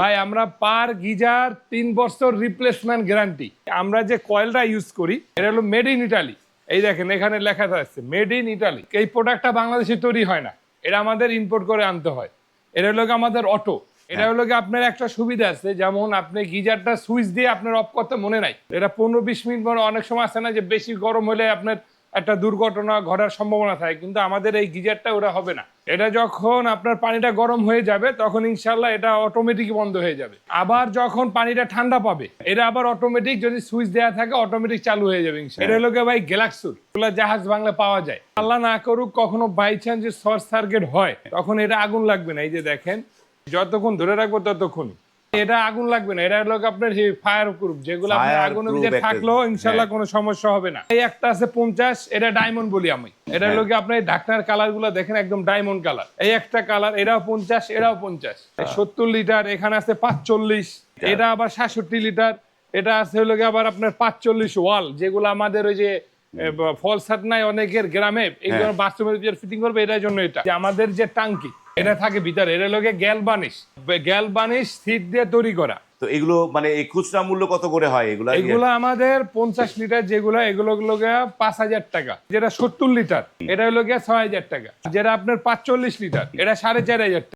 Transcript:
ভাই আমরা পার গিজার তিন বছর রিপ্লেসমেন্ট গ্যারান্টি আমরা যে কয়েলটা ইউজ করি এটা হলো মেড ইন ইটালি এই দেখেন এখানে লেখা আছে মেড ইন ইটালি এই প্রোডাক্টটা বাংলাদেশে তৈরি হয় না। এটা আমাদের ইম্পোর্ট করে আনতে হয়। এটা হলো আমাদের অটো এটা হলো গিয়ে আপনার একটা সুবিধা আছে যেমন আপনি গিজারটা সুইচ দিয়ে আপনার অফ করতে মনে নাই। এটা পনেরো বিশ মিনিট পরে অনেক সময় আছে না যে বেশি গরম হলে আপনার একটা দুর্ঘটনা ঘটার সম্ভাবনা থাকে কিন্তু আমাদের এই গিজারটা ওরা হবে না। এটা যখন আপনার পানিটা গরম হয়ে যাবে তখন ইনশাল্লাহ এটা অটোমেটিক বন্ধ হয়ে যাবে। আবার যখন পানিটা ঠান্ডা পাবে এটা আবার অটোমেটিক যদি সুইচ দেওয়া থাকে অটোমেটিক চালু হয়ে যাবে এটা হলো ভাই গ্যালাক্সুর। এগুলো জাহাজ বাংলা পাওয়া যায়। আল্লাহ না করুক কখনো বাই চান্স যে শর্ট সার্কিট হয় তখন এটা আগুন লাগবে না। এই যে দেখেন যতক্ষণ ধরে রাখব ততক্ষণ এটা আগুন লাগবে না। এটা গিয়ে আপনার ফায়ার প্রুফ যেগুলো আপনার ভিতরে একটা- থাকলেও ইনশাল্লাহ হ্যাঁ। কোনো সমস্যা হবে না। এই একটা আছে পঞ্চাশ এটা ডায়মন্ড বলি আমি। এটা হলো কি আপনার ঢাকনার কালারগুলো দেখেন একদম ডায়মন্ড কালার এই একটা কালার এটাও পঞ্চাশ এটাও পঞ্চাশ। সত্তর লিটার এখানে আছে পাঁচচল্লিশ। এটা আবার সাতষট্টি লিটার এটা আছে হলো কি আবার আপনার পাঁচচল্লিশ ওয়াল যেগুলো আমাদের ওই যে ফল সাট নাই অনেকের গ্রামে এইগুলো হ্যাঁ। বাস্তবের ফিটিং করবে এটার জন্য এটা। যে আমাদের যে টাঙ্কি এটা থাকে ভিতরে এটা লোকে gall varnish. Gall varnish sheet দিয়ে তৈরি করা। তো এগুলো মানে এই খুচরা মূল্য কত করে হয় এগুলো? এগুলো আমাদের পঞ্চাশ লিটার যেগুলো এগুলো পাঁচ হাজার টাকা। যেটা সত্তর লিটার এটা হলো গিয়ে ছয় হাজার টাকা। যেটা আপনার পাঁচচল্লিশ লিটার এটা সাড়ে চার হাজার টাকা।